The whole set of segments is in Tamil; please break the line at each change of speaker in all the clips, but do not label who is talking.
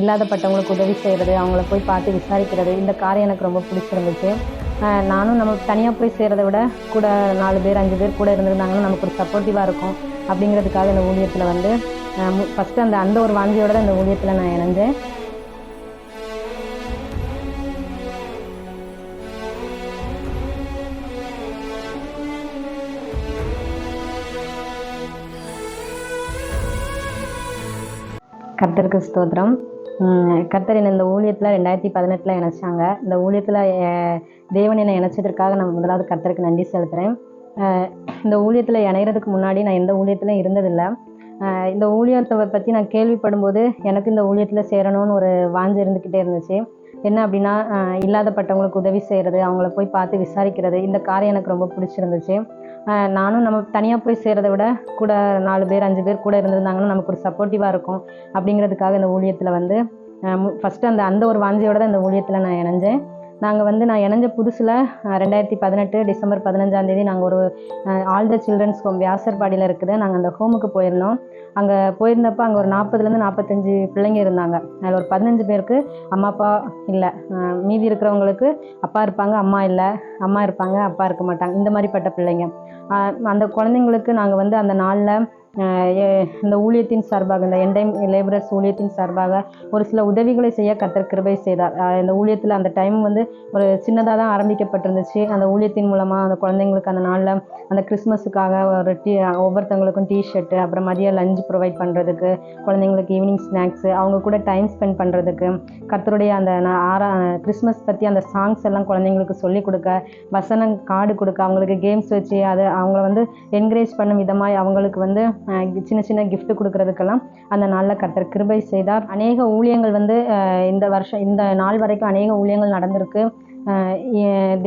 இல்லாதப்பட்டவங்களுக்கு உதவி செய்கிறது அவங்கள போய் பார்த்து விசாரிக்கிறது இந்த காரியம் எனக்கு ரொம்ப பிடிச்சிருந்துச்சு. நானும் நம்ம தனியாக போய் செய்கிறத விட கூட நாலு பேர் அஞ்சு பேர் கூட இருந்திருந்தாங்கன்னா நமக்கு ஒரு சப்போர்ட்டிவாக இருக்கும் அப்படிங்கிறதுக்காக இந்த ஊழியத்தில் வந்து ஃபஸ்ட்டு அந்த அந்த ஒரு வாஞ்சியோட தான் இந்த ஊழியத்தில் நான் இணைஞ்சேன். கர்த்தருக்கு ஸ்தோத்திரம். கர்த்தர் என்னை இந்த ஊழியத்தில் ரெண்டாயிரத்தி பதினெட்டில் இணைச்சாங்க. இந்த ஊழியத்தில் தேவன் என்னை இணைச்சதற்காக நான் முதலாவது கர்த்தருக்கு நன்றி செலுத்துகிறேன் இந்த ஊழியத்தில் இணையிறதுக்கு முன்னாடி நான் எந்த ஊழியத்திலையும் இருந்ததில்லை. இந்த ஊழியத்தை பற்றி நான் கேள்விப்படும்போது எனக்கு இந்த ஊழியத்தில் சேரணும்னு ஒரு வாஞ்சு இருந்துக்கிட்டே இருந்துச்சு. என்ன அப்படின்னா இல்லாதப்பட்டவங்களுக்கு உதவி செய்கிறது அவங்கள போய் பார்த்து விசாரிக்கிறது இந்த காரியம் எனக்கு ரொம்ப பிடிச்சிருந்துச்சு. நானும் நம்ம தனியாக போய் செய்கிறத விட கூட நாலு பேர் அஞ்சு பேர் கூட இருந்திருந்தாங்கன்னா நமக்கு ஒரு சப்போர்ட்டிவாக இருக்கும். அப்படிங்கிறதுக்காக இந்த ஊழியத்தில் வந்து ஃபஸ்ட்டு அந்த அந்த ஒரு வாஞ்சியோட தான் இந்த ஊழியத்தில் நான் இணைஞ்சேன். நாங்கள் வந்து நான் இணைஞ்ச புதுசில் ரெண்டாயிரத்தி பதினெட்டு டிசம்பர் பதினஞ்சாந்தேதி நாங்கள் ஒரு ஆல் த சில்ட்ரன்ஸ் ஹோம் வியாசர்பாடியில் இருக்குது. நாங்கள் அந்த ஹோமுக்கு போயிருந்தோம். அங்கே போயிருந்தப்போ அங்கே ஒரு நாற்பதுலேருந்து நாற்பத்தஞ்சு பிள்ளைங்க இருந்தாங்க. அதில் ஒரு பதினஞ்சு பேருக்கு அம்மா அப்பா இல்லை. மீதி இருக்கிறவங்களுக்கு அப்பா இருப்பாங்க அம்மா இல்லை. அம்மா இருப்பாங்க அப்பா இருக்க மாட்டாங்க. இந்த மாதிரிப்பட்ட பிள்ளைங்க. அந்த குழந்தைங்களுக்கு நாங்கள் வந்து அந்த நாளில் இந்த ஊழியத்தின் சார்பாக இந்த என்டைம் லேபரர்ஸ் ஊழியத்தின் சார்பாக ஒரு சில உதவிகளை செய்ய கத்தர் கிருபை செய்தார். இந்த ஊழியத்தில் அந்த டைம் வந்து ஒரு சின்னதாக தான் ஆரம்பிக்கப்பட்டிருந்துச்சு. அந்த ஊழியத்தின் மூலமாக அந்த குழந்தைங்களுக்கு அந்த நாளில் அந்த கிறிஸ்மஸுக்காக ஒரு டீ ஒவ்வொருத்தவங்களுக்கும் டிஷர்ட்டு அப்புறம் மதியம் லஞ்ச் ப்ரொவைட் பண்ணுறதுக்கு குழந்தைங்களுக்கு ஈவினிங் ஸ்நாக்ஸு அவங்க கூட டைம் ஸ்பெண்ட் பண்ணுறதுக்கு கர்த்தருடைய அந்த ஆரா கிறிஸ்மஸ் பற்றி அந்த சாங்ஸ் எல்லாம் குழந்தைங்களுக்கு சொல்லிக் கொடுக்க வசனம் கார்டு கொடுக்க அவங்களுக்கு கேம்ஸ் வச்சு அதை அவங்கள வந்து என்கரேஜ் பண்ணும் விதமாக அவங்களுக்கு வந்து சின்ன சின்ன கிஃப்ட் கொடுக்கறதுக்கெல்லாம் அந்த நாளில் கர்த்தர் கிருபை செய்தார். அநேக ஊழியங்கள் வந்து இந்த வருஷம் இந்த நாள் வரைக்கும் அநேக ஊழியங்கள் நடந்திருக்கு.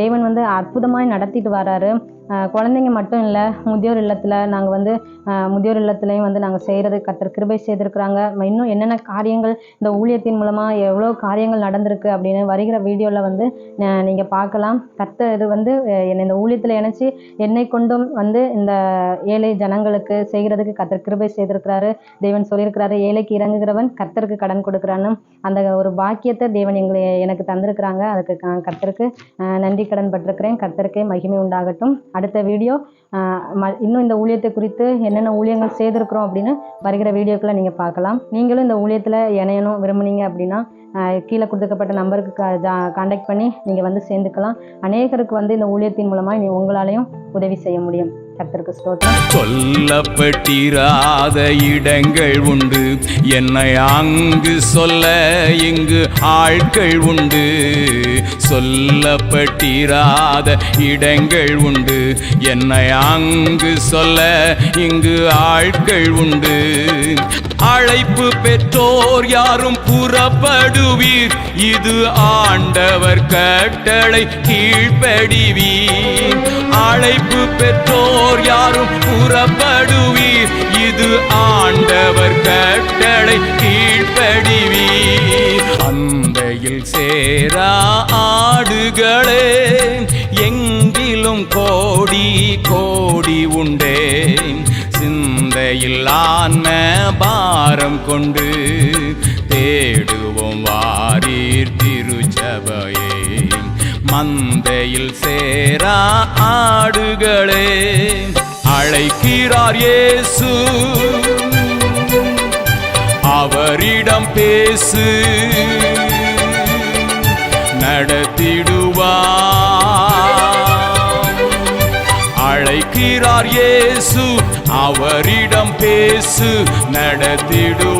தேவன் வந்து அற்புதமாய் நடத்திட்டு வராரு. குழந்தைங்க மட்டும் இல்லை முதியோர் இல்லத்தில் நாங்கள் வந்து முதியோர் இல்லத்துலேயும் வந்து நாங்கள் செய்கிறது கர்த்தர் கிருபை செய்திருக்கிறாங்க. இன்னும் என்னென்ன காரியங்கள் இந்த ஊழியத்தின் மூலமாக எவ்வளோ காரியங்கள் நடந்திருக்கு அப்படின்னு வருகிற வீடியோவில் வந்து நீங்கள் பார்க்கலாம். கர்த்தர் இது வந்து என்னை இந்த ஊழியத்தில் இணைச்சி என்னை கொண்டும் வந்து இந்த ஏழை ஜனங்களுக்கு செய்கிறதுக்கு கர்த்தர் கிருபை செய்திருக்கிறாரு. தேவன் சொல்லியிருக்கிறாரு ஏழைக்கு இறங்குகிறவன் கர்த்தருக்கு கடன் கொடுக்குறான்னு அந்த ஒரு பாக்கியத்தை தேவன் எங்களை எனக்கு தந்திருக்கிறாங்க. அதுக்கு க- கர்த்தருக்கு நன்றி கடன் பட்டிருக்கிறேன். கர்த்தருக்கே மகிமை உண்டாகட்டும். அடுத்த வீடியோ ம- இன்னும் இந்த ஊழியத்தை குறித்து என்னென்ன ஊழியங்கள் செய்திருக்கிறோம் அப்படின்னு வருகிற வீடியோக்களை நீங்கள் பார்க்கலாம். நீங்களும் இந்த ஊழியத்தில் இணையணும் விரும்புனீங்க அப்படின்னா கீழே கொடுத்துக்கப்பட்ட நம்பருக்கு காண்டாக்ட் பண்ணி நீங்கள் வந்து சேர்ந்துக்கலாம். அநேகருக்கு வந்து இந்த ஊழியத்தின் மூலமாக உங்களாலையும் உதவி செய்ய முடியும். கர்த்தருக்கு ஸ்தோத்திரம்.
சொல்லப்பட்டிராத இடங்கள் உண்டு. என்னை அங்கு சொல்ல இங்கு ஆட்கள் உண்டு. சொல்லப்பட்டிராத இடங்கள் உண்டு. என்னை அங்கு சொல்ல இங்கு ஆட்கள் உண்டு. அழைப்பு பெற்றோர் யாரும் புறப்படுவீர். இது ஆண்டவர் கட்டளை கீழ்ப்படிவீர். அழைப்பு பெற்றோர் யாரும் புறப்படுவீர் இது ஆண்டவர் கட்டளை கீழ்ப்படிவீர். அந்தையில் சேரா ஆடுகளே எங்கிலும் கோடி கோடி உண்டே சிந்தையில் ஆன்ம பாரம் கொண்டு தேடுவோம் மந்தையில் சேரா ஆடுகளே அழைக்கிறார் இயேசு. அவரிடம் பேசு நடத்திடுவார். அழைக்கிறார் இயேசு அவரிடம் பேசு நடத்திடுவார்.